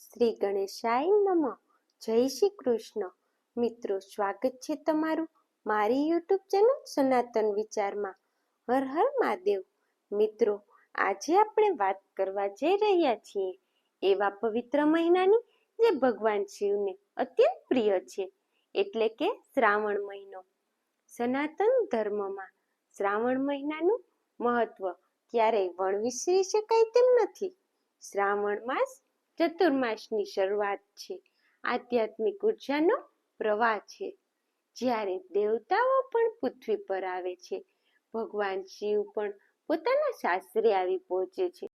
શ્રી ગણેશાય નમઃ. જય શ્રી કૃષ્ણ. મિત્રો, સ્વાગત છે તમારું મારી યુટ્યુબ ચેનલ સનાતન વિચારમાં. હર હર મહાદેવ. મિત્રો, આજે આપણે વાત કરવા જઈ રહ્યા છીએ એવા પવિત્ર મહિનાની જે ભગવાન શિવને અત્યંત પ્રિય છે. એટલે કે શ્રાવણ મહિનો. સનાતન ધર્મમાં શ્રાવણ મહિનાનું મહત્વ ક્યારેય વણવિસરી શકાય તેમ નથી. શ્રાવણ માસ ચતુર્માસની શરૂઆત છે. આધ્યાત્મિક ઉર્જાનો પ્રવાહ છે. જ્યારે દેવતાઓ પણ પૃથ્વી પર આવે છે. ભગવાન શિવ પણ પોતાના શાસ્ત્રે આવી પહોંચે છે.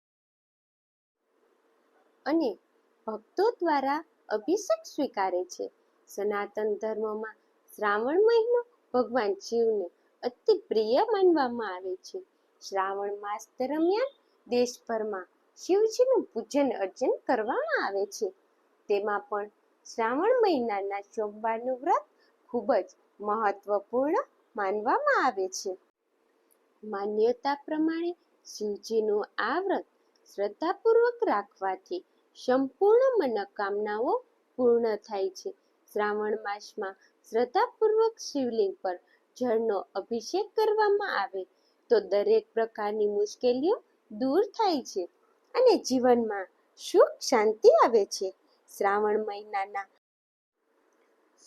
અને ભક્તો દ્વારા અભિષેક સ્વીકારે છે. સનાતન ધર્મમાં શ્રાવણ મહિનો ભગવાન શિવને અતિ પ્રિય માનવામાં આવે છે. શ્રાવણ માસ દરમિયાન દેશભરમાં શિવજીનું પૂજન અર્ચન કરવામાં આવે છે. તેમાં પણ શ્રાવણ મહિનાના સોમવારનું વ્રત ખૂબ જ મહત્વપૂર્ણ માનવામાં આવે છે. માન્યતા પ્રમાણે શિવજીનું આ વ્રત શ્રદ્ધાપૂર્વક રાખવાથી સંપૂર્ણ મનોકામનાઓ પૂર્ણ થાય છે. શ્રાવણ માસમાં શ્રદ્ધાપૂર્વક શિવલિંગ પર જળનો અભિષેક કરવામાં આવે તો દરેક પ્રકારની મુશ્કેલીઓ દૂર થાય છે. અને જીવનમાં સુખ, શાંતિ આવે છે. શ્રાવણ મહિનાના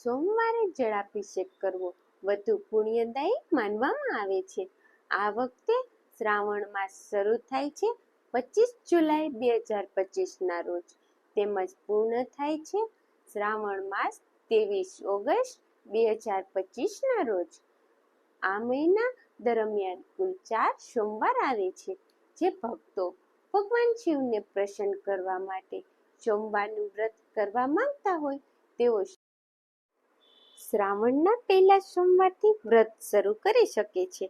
સોમવારે જળાભિષેક કરવો વધુ પુણ્યદાયી માનવામાં આવે છે. આ વખતે શ્રાવણ માસ શરૂ થાય છે પચીસ જુલાઈ બે હજાર પચીસના રોજ. તેમજ પૂર્ણ થાય છે શ્રાવણ માસ ત્રેવીસ ઓગસ્ટ બે હજાર પચીસના રોજ. આ મહિના દરમિયાન કુલ ચાર સોમવાર આવે છે જે ભક્તો ભગવાન શિવને પ્રસન્ન કરવા માટે સોમવારનું વ્રત કરવા માંગતા હોય તેઓ શ્રાવણના પહેલા સોમવારથી વ્રત શરૂ કરી શકે છે.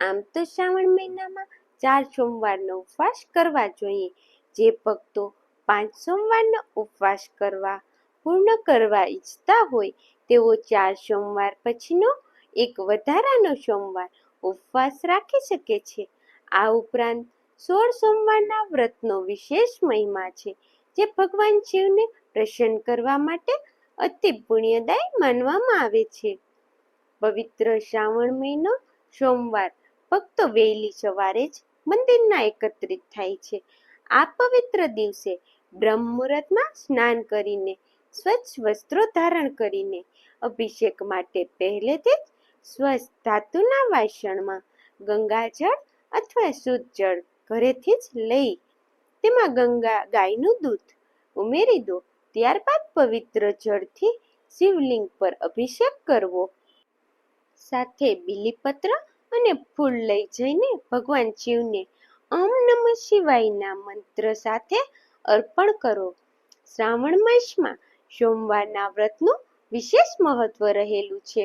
આમ તો શ્રાવણ મહિનામાં ચાર સોમવારનો ઉપવાસ કરવા જોઈએ. જે ભક્તો પાંચ સોમવારનો ઉપવાસ કરવા પૂર્ણ કરવા ઈચ્છતા હોય, તેઓ ચાર સોમવાર પછીનો એક વધારાનો સોમવાર ઉપવાસ રાખી શકે છે. આ ઉપરાંત સોળ સોમવારના વ્રતનો વિશેષ મહિમા છે, જે ભગવાન શિવને પ્રસન્ન કરવા માટે અતિ પુણ્યદાય માનવામાં આવે છે. પવિત્ર શ્રાવણ મહિનો સોમવાર, ભક્તો વહેલી સવારે જ મંદિરના એકત્રિત થાય છે. આ પવિત્ર દિવસે બ્રહ્મ મુહૂર્તમાં સ્નાન કરીને, સ્વચ્છ વસ્ત્રો ધારણ કરીને, અભિષેક માટે પહેલેથી જ સ્વસ્થ ધાતુના વાસણમાં ગંગાજળ અથવા શુદ્ધ જળ ઘરેથી જ લઈ તેમાં ગંગા ગાયનું દૂધ ઉમેરી દો. ત્યારબાદ પવિત્ર જળથી શિવલિંગ પર અભિષેક કરવો. સાથે બિલીપત્ર અને ફૂલ લઈ જઈને ભગવાન શિવને ઓમ નમઃ શિવાયના મંત્ર સાથે અર્પણ કરો. શ્રાવણ માસમાં સોમવારના વ્રતનું વિશેષ મહત્વ રહેલું છે.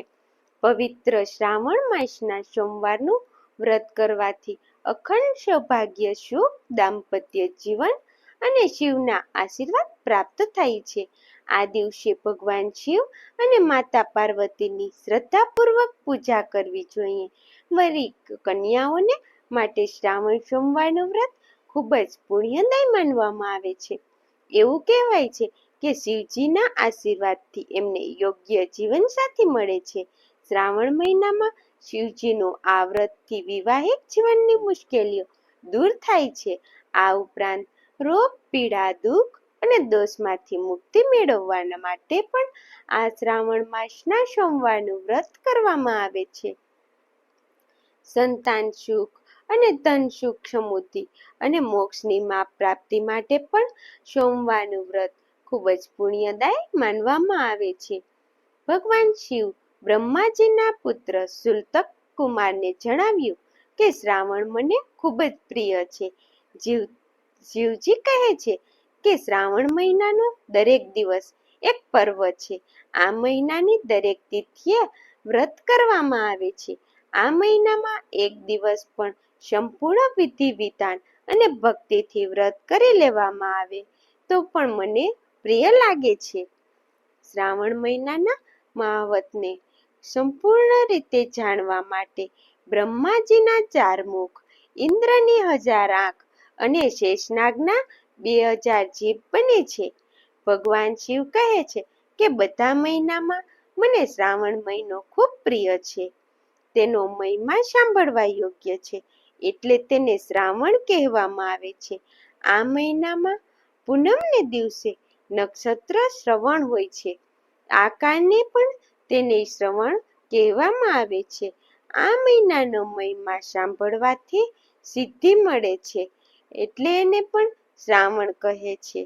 પવિત્ર શ્રાવણ માસના સોમવારનું વ્રત કરવાથી અખંડ સૌભાગ્ય સુખ, દાંપત્ય જીવન અને શિવના આશીર્વાદ પ્રાપ્ત થાય છે. આ દિવસે ભગવાન શિવ અને માતા પાર્વતીની શ્રદ્ધાપૂર્વક પૂજા કરવી જોઈએ. વરી કન્યાઓને માટે શ્રાવણ, સોમવારનું વ્રત ખૂબ જ પુણ્યદાય માનવામાં આવે છે. એવું કહેવાય છે કે શિવજીના આશીર્વાદથી એમને યોગ્ય જીવનસાથી મળે છે. શ્રાવણ મહિનામાં શિવજીનું આ વ્રતથી વિવાહિક જીવનની મુશ્કેલીઓ દૂર થાય છે. આ ઉપરાંત રોગ, પીડા, દુઃખ અને દોષમાંથી મુક્તિ મેળવવાના માટે પણ આ શ્રાવણ માસના સોમવારનું વ્રત કરવામાં આવે છે. સંતાન સુખ અને ધન સુખ સમૃદ્ધિ અને મોક્ષની માપ પ્રાપ્તિ માટે પણ સોમવારનું વ્રત ખૂબ જ પુણ્યદાયી માનવામાં આવે છે. ભગવાન શિવ બ્રહ્માજીના પુત્ર સુલતક કુમારને જણાવ્યું કે શ્રાવણ મને ખૂબ જ પ્રિય છે. જીવ શિવજી કહે છે કે શ્રાવણ મહિનાનો દરેક દિવસ એક પર્વ છે. આ મહિનાની દરેક તિથિએ વ્રત કરવામાં આવે છે. આ મહિનામાં એક દિવસ પણ સંપૂર્ણ વિધિ વિધાન અને ભક્તિથી વ્રત કરી લેવામાં આવે, તો પણ મને પ્રિય લાગે છે. શ્રાવણ મહિનાના મહાવતને સંપૂર્ણ રીતે જાણવા માટે બ્રહ્માજીના ચાર મુખ, ઇન્દ્રની હજાર આંખ અને શેષનાગના બે હજાર જીભ બને છે. ભગવાન શિવ કહે છે કે બધા મહિનામાં મને શ્રાવણ મહિનો ખૂબ પ્રિય છે. તેનો મહિમા સાંભળવા યોગ્ય છે એટલે તેને શ્રાવણ કહેવામાં આવે છે. આ મહિનામાં પૂનમને દિવસે નક્ષત્ર શ્રવણ હોય છે. આ કારણે પણ તેને શ્રવણ કહેવામાં આવે છે. આ મહિનાનો મહિમા સાંભળવાથી સિદ્ધિ મળે છે, એટલે એને પણ શ્રાવણ કહે છે.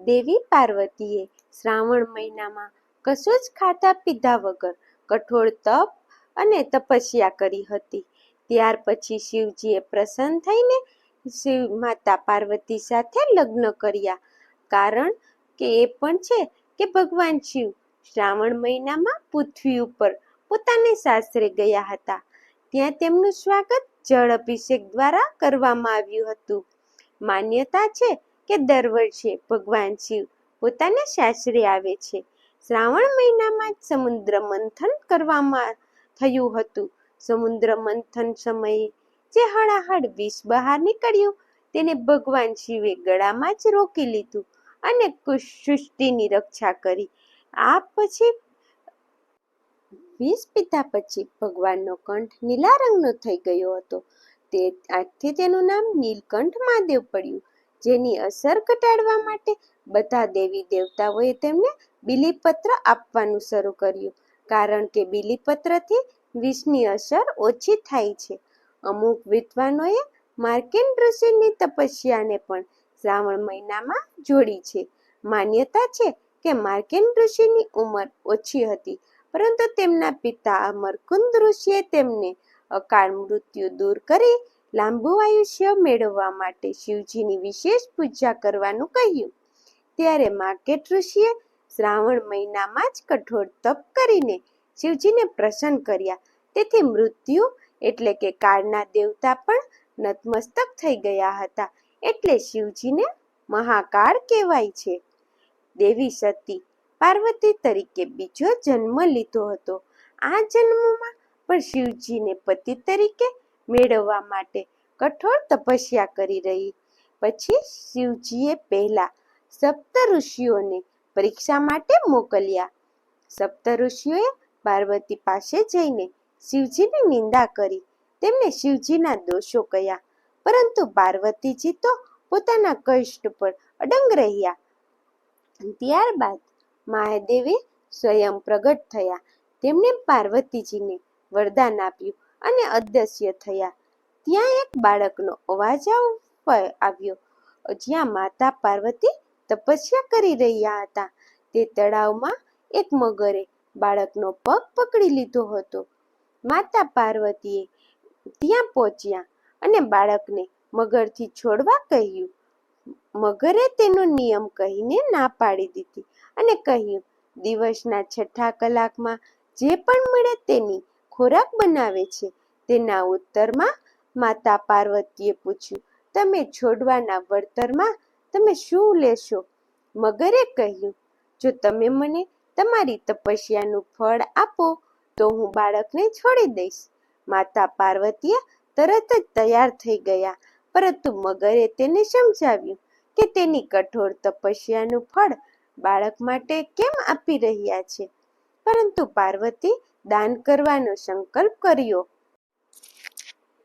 દેવી પાર્વતીએ શ્રાવણ મહિનામાં કશું જ ખાધા પીધા વગર કઠોળ તપ અને તપસ્યા કરી હતી. ત્યાર પછી શિવજીએ પ્રસન્ન થઈને શિવ માતા પાર્વતી સાથે લગ્ન કર્યા. કારણ કે એ પણ છે કે ભગવાન શિવ શ્રાવણ મહિનામાં પૃથ્વી ઉપર પોતાને સાસરે ગયા હતા. ત્યાં તેમનું સ્વાગત જળ અભિષેક દ્વારા કરવામાં આવ્યું હતું. માન્યતા છે કે દર વર્ષે ભગવાન શિવ પોતાના સાસરે આવે છે. શ્રાવણ મહિનામાં જ સમુદ્ર મંથન કરવામાં થયું હતું. સમુદ્ર મંથન સમયે જે હળાહળ વિષ બહાર નીકળ્યું, તેને ભગવાન શિવે ગળામાં જ રોકી લીધું અને સૃષ્ટિની રક્ષા કરી આ પછી વિષ પીધા પછી ભગવાનનો કંઠ નીલા રંગનો થઈ ગયો હતો. તે આજથી તેનું નામ નીલકંઠ મહાદેવ પડ્યું, જેની અસર ઘટાડવા માટે બધા દેવી દેવતાઓએ તેમને બિલીપત્ર આપવાનું શરૂ કર્યું, કારણ કે બિલીપત્રથી વિષની અસર ઓછી થાય છે. અમુક વિદ્વાનોએ માર્કેન્ડ ઋષિની તપસ્યાને પણ શ્રાવણ મહિનામાં જોડી છે. માન્યતા છે કે માર્કેન્ડ ઋષિની ઉંમર ઓછી હતી, પરંતુ તેમના પિતા અમરકુંદ ઋષિએ તેમને અકાળ મૃત્યુ દૂર કરી લાંબુ આયુષ્ય મેળવવા માટે શિવજીની વિશેષ પૂજા કરવાનું કહ્યું. ત્યારે માર્કેટ ઋષિએ શ્રાવણ મહિનામાં જ કઠોર તપ કરીને શિવજીને પ્રસન્ન કર્યા. તેથી મૃત્યુ એટલે કે કાળના દેવતા પણ નતમસ્તક થઈ ગયા હતા. એટલે શિવજીને મહાકાળ કહેવાય છે. દેવી સતી પાર્વતી તરીકે બીજો જન્મ લીધો હતો. આ જન્મમાં પણ શિવજીને પતિ તરીકે મેળવવા માટે કઠોર તપસ્યા કરી રહી. પછી શિવજીએ પહેલા સપ્ત ઋષિઓને પરીક્ષા માટે મોકલ્યા. સપ્ત ઋષિઓએ પાર્વતી પાસે જઈને શિવજીની નિંદા કરી. તેમને શિવજીના દોષો કહ્યા. પરંતુ પાર્વતીજી તો પોતાના કષ્ટ પર અડંગ રહ્યા. ત્યારબાદ મહાદેવે સ્વયં પ્રગટ થયા. તેમણે પાર્વતીજીને વરદાન આપ્યું અને અદૃશ્ય થયા. ત્યાં એક બાળકનો અવાજ આવ્યો. જ્યાં માતા પાર્વતી તપસ્યા કરી રહ્યા હતા. તે તળાવમાં એક મગરે બાળકનો પગ પકડી લીધો હતો. માતા પાર્વતીએ ત્યાં પહોંચ્યા અને બાળકને મગરથી છોડવા કહ્યું મગરે તેનો નિયમ કહીને ના પાડી દીધી અને કહ્યું, દિવસના છઠ્ઠા કલાકમાં જે પણ મળે તેની ખોરાક બનાવે છે. તેના ઉત્તરમાં માતા પાર્વતીએ પૂછ્યું, તમે છોડવાના વળતરમાં તમે શું લેશો? મગરે કહ્યું, જો તમે મને તમારી તપસ્યાનું ફળ આપો, તો હું બાળકને છોડી દઈશ. માતા પાર્વતીએ તરત જ તૈયાર થઈ ગયા, પરંતુ મગરે તેને સમજાવ્યું કે તેની કઠોર તપસ્યાનું ફળ બાળક માટે કેમ આપી રહ્યા છે? પરંતુ પાર્વતી દાન કરવાનો સંકલ્પ કર્યો.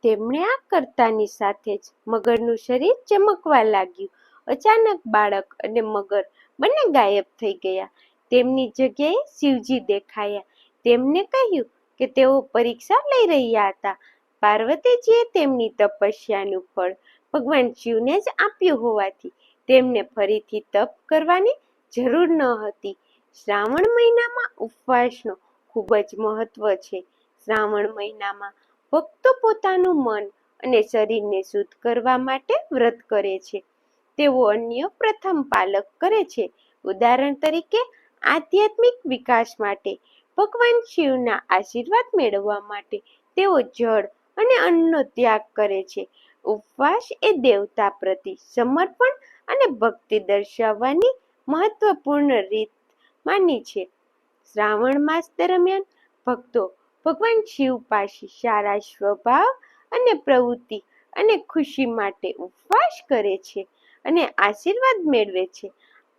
તેમણે આ કરતાની સાથે જ મગરનું શરીર ચમકવા લાગ્યું. અચાનક બાળક અને મગર બંને ગાયબ થઈ ગયા. તેમની જગ્યાએ શિવજી દેખાયા. તેમને કહ્યું કે તેઓ પરીક્ષા લઈ રહ્યા હતા. પાર્વતીજીએ તેમની તપસ્યાનું ફળ ભગવાન શિવને જ આપ્યું હોવાથી તેમને ફરીથી તપ કરવાની જરૂર ન હતી. શ્રાવણ મહિનામાં ઉપવાસનો ખૂબ જ મહત્વ છે. શ્રાવણ મહિનામાં ભક્તો પોતાનું મન અને શરીરને શુદ્ધ કરવા માટે વ્રત કરે છે. તેઓ અન્ય પ્રથમ પાલક કરે છે. ઉદાહરણ તરીકે, આધ્યાત્મિક વિકાસ માટે ભગવાન શિવના આશીર્વાદ મેળવવા માટે તેઓ જળ અને અન્નનો ત્યાગ કરે છે. ઉપવાસ એ દેવતા પ્રતિ સમર્પણ અને ભક્તિ દર્શાવવાની મહત્વપૂર્ણ રીત માની છે. શ્રાવણ માસ દરમિયાન ભક્તો ભગવાન શિવ પાસે સારા સ્વભાવ અને પ્રવૃત્તિ અને ખુશી માટે ઉપવાસ કરે છે અને આશીર્વાદ મેળવે છે.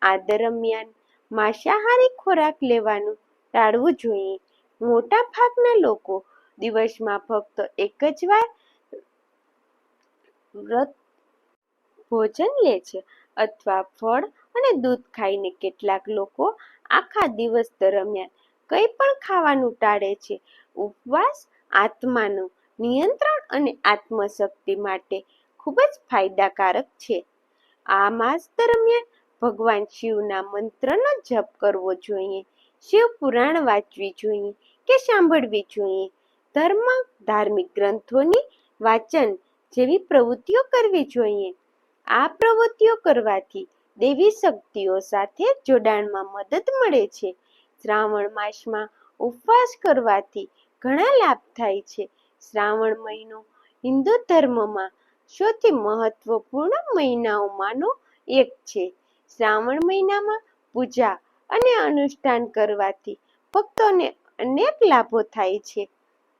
આ દરમિયાન માંસાહારી ખોરાક લેવાનું ટાળવું જોઈએ. મોટા ભાગના લોકો દિવસમાં ફક્ત એક જ વાર વ્રત ભોજન લે છે અથવા ફળ અને દૂધ ખાઈને કેટલાક લોકો આખા દિવસ દરમિયાન કંઈ પણ ખાવાનું ટાળે છે. ઉપવાસ આત્માનું નિયંત્રણ અને આત્મશક્તિ માટે ખૂબ જ ફાયદાકારક છે. આ માસ દરમિયાન ભગવાન શિવના મંત્રનો જપ કરવો જોઈએ, શિવ પુરાણ વાંચવી જોઈએ કે સાંભળવી જોઈએ. ધર્મ, ધાર્મિક ગ્રંથોની વાંચન જેવી પ્રવૃત્તિઓ કરવી જોઈએ. આ પ્રવૃત્તિઓ કરવાથી દેવી શક્તિઓ સાથે જોડાણમાં મદદ મળે છે. શ્રાવણ માસમાં ઉપવાસ કરવાથી ઘણા લાભ થાય છે. શ્રાવણ મહિનો હિન્દુ ધર્મમાં સૌથી મહત્વપૂર્ણ મહિનાઓમાંનો એક છે. શ્રાવણ મહિનામાં પૂજા અને અનુષ્ઠાન કરવાથી ભક્તોને અનેક લાભો થાય છે.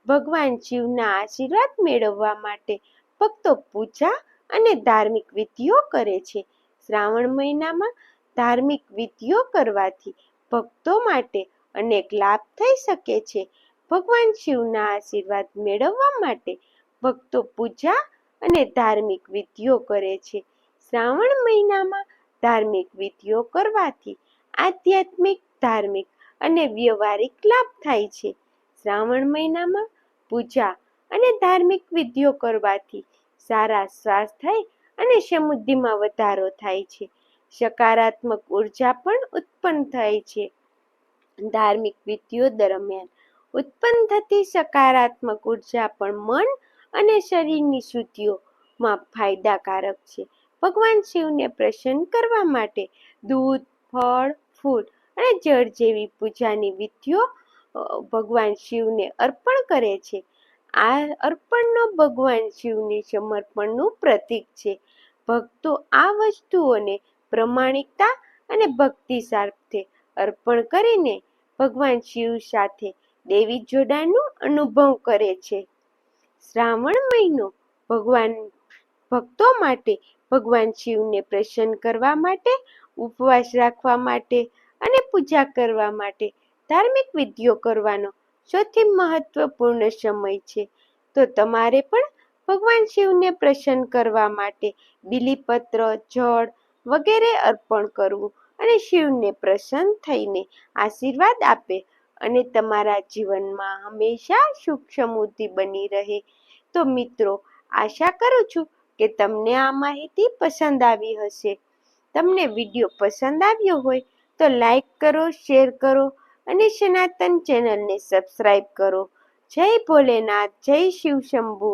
ભગવાન શિવના આશીર્વાદ મેળવવા માટે ભક્તો પૂજા અને ધાર્મિક વિધિઓ કરે છે. શ્રાવણ મહિનામાં ધાર્મિક વિધિઓ કરવાથી ભક્તો માટે અનેક લાભ થઈ શકે છે. ભગવાન શિવના આશીર્વાદ મેળવવા માટે ભક્તો પૂજા અને ધાર્મિક વિધિઓ કરે છે. શ્રાવણ મહિનામાં ધાર્મિક વિધિઓ કરવાથી આધ્યાત્મિક, ધાર્મિક અને વ્યવહારિક લાભ થાય છે. શ્રાવણ મહિનામાં પૂજા અને ધાર્મિક વિધિઓ કરવાથી સારા શ્વાસ થાય અને સમૃદ્ધિમાં વધારો થાય છે. સકારાત્મક ઊર્જા પણ ઉત્પન્ન થાય છે. ધાર્મિક વિધિઓ દરમિયાન ઉત્પન્ન થતી સકારાત્મક ઊર્જા પણ મન અને શરીરની શુદ્ધિઓમાં ફાયદાકારક છે. ભગવાન શિવને પ્રસન્ન કરવા માટે દૂધ, ફળ, ફૂલ અને જળ જેવી પૂજાની વિધિઓ ભગવાન શિવને અર્પણ કરે છે. આ અર્પણનો ભગવાન શિવને સમર્પણનું પ્રતીક છે. ભક્તો આ વસ્તુઓને પ્રમાણિકતા અને ભક્તિ સાથે અર્પણ કરીને ભગવાન શિવ સાથે દેવી જોડાણનો અનુભવ કરે છે. શ્રાવણ મહિનો ભગવાન ભક્તો માટે ભગવાન શિવને પ્રસન્ન કરવા માટે, ઉપવાસ રાખવા માટે અને પૂજા કરવા માટે ધાર્મિક વિધિઓ કરવાનો સૌથી મહત્વપૂર્ણ સમય છે. તો તમારે પણ ભગવાન શિવને પ્રસન્ન કરવા માટે બીલીપત્ર, જળ વગેરે અર્પણ કરવું અને શિવને પ્રસન્ન થઈને આશીર્વાદ આપે અને તમારા જીવનમાં હંમેશા સુખ સમૃદ્ધિ બની રહે. તો મિત્રો, આશા કરું છું કે તમને આ માહિતી પસંદ આવી હશે. તમને વીડિયો પસંદ આવ્યો હોય તો લાઈક કરો, શેર કરો અને સનાતન ચેનલને સબસ્ક્રાઈબ કરો. જય ભોલેનાથ જય શિવ શંભુ.